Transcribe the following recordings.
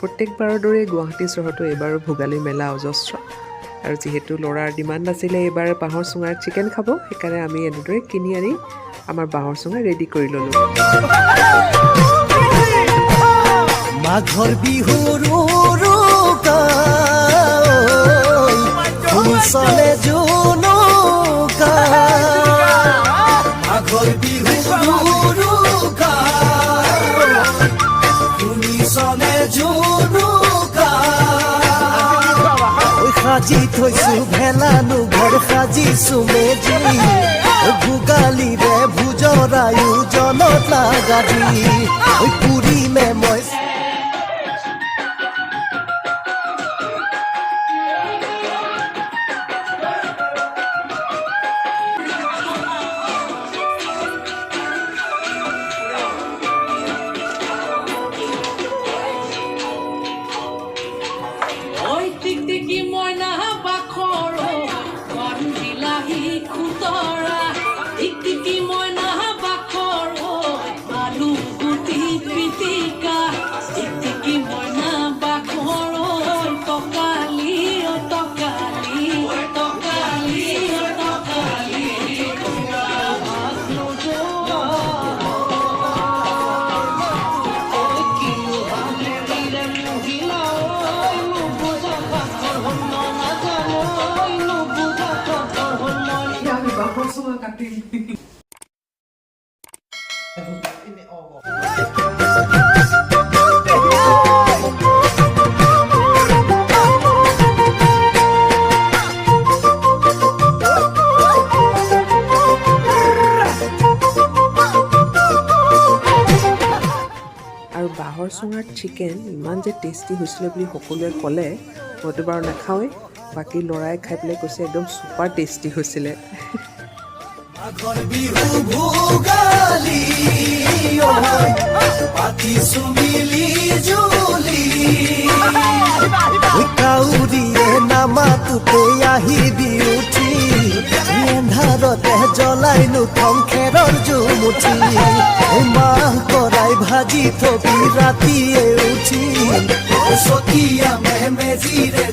প্ৰত্যেকবাৰৰ দৰে গুৱাহাটী চহৰতো এইবাৰো ভোগালী মেলা অজস্ৰ। আৰু যিহেতু ল'ৰাৰ ডিমাণ্ড আছিলে এইবাৰ বাঁহৰ চুঙাৰ চিকেন খাব, সেইকাৰণে আমি এনেদৰে কিনি আনি আমাৰ বাঁহৰ চুঙা ৰেডি কৰি ল'লোঁ। মাঘৰ বিহুৰ সাজি থৈছো ভেলানো ঘৰ সাজিছো মেজি ভোগালীৰে ভোজৰায়ো জনত পুৰি পুৰিমে মই আৰু বাঁহৰ চুঙাৰ চিকেন ইমান যে টেষ্টি হৈছিলে বুলি সকলোৱে ক'লে মইতো বাৰু নাখাওঁৱেই। বাকী ল'ৰাই খাই পেলাই কৈছে একদম ছুপাৰ টেষ্টি হৈছিলে নামাতোতে আহিবি উঠি এন্ধাৰতে জ্বলাই নুথম খেৰৰ জুমুঠি মাহ কৰাই ভাজি থবি ৰাতিয়ে উঠি চকীয়া মেমেজিৰে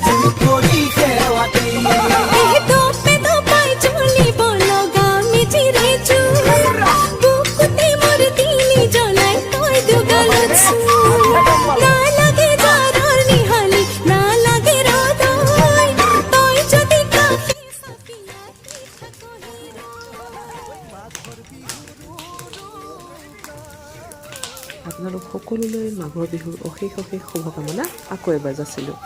আপোনালোক সকলোলৈ মাঘৰ বিহুৰ অশেষ অশেষ শুভকামনা। আকৌ এবাৰ যাচিলোঁ।